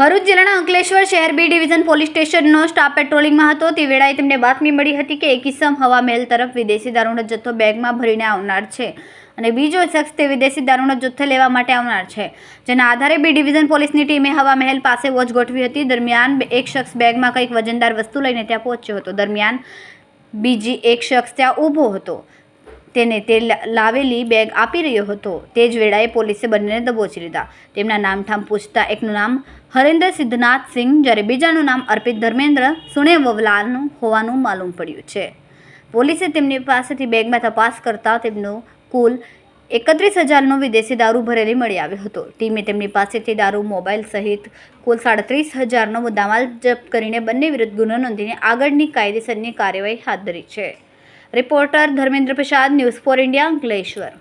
ભરૂચ જિલ્લાના અંકલેશ્વર શહેર B division police સ્ટેશનનો સ્ટાફ પેટ્રોલિંગમાં હતો. તે વેળાએ તેમને બાતમી મળી હતી કે એક ઇસમ હવા મહેલ તરફ વિદેશી દારૂનો જથ્થો બેગમાં ભરીને આવનાર છે અને બીજો શખ્સ તે વિદેશી દારૂનો જથ્થો લેવા માટે આવનાર છે. જેના આધારે બી ડિવિઝન પોલીસની ટીમે હવા મહેલ પાસે વોચ ગોઠવી હતી. દરમિયાન એક શખ્સ બેગમાં કંઈક વજનદાર વસ્તુ લઈને ત્યાં પહોંચ્યો હતો. દરમિયાન બીજી એક શખ્સ ત્યાં ઊભો હતો. તેને તે લાવેલી બેગ આપી રહ્યો હતો. તે જ વેળાએ પોલીસે બંનેને દબોચી લીધા. તેમના નામઠામ પૂછતા એકનું નામ હરેન્દ્ર સિદ્ધનાથ સિંહ, જ્યારે બીજાનું નામ અર્પિત ધર્મેન્દ્ર સુણેવલાલનું હોવાનું માલુમ પડ્યું છે. પોલીસે તેમની પાસેથી બેગમાં તપાસ કરતા તેમનો કુલ એકત્રીસ હજારનો વિદેશી દારૂ ભરેલી મળી આવ્યો હતો. ટીમે તેમની પાસેથી દારૂ, મોબાઈલ સહિત કુલ સાડત્રીસ હજારનો મુદ્દામાલ જપ્ત કરીને બંને વિરુદ્ધ ગુનો નોંધીને આગળની કાયદેસરની કાર્યવાહી હાથ ધરી છે. Reporter Dharmendra Prasad news for India Ankleshwar.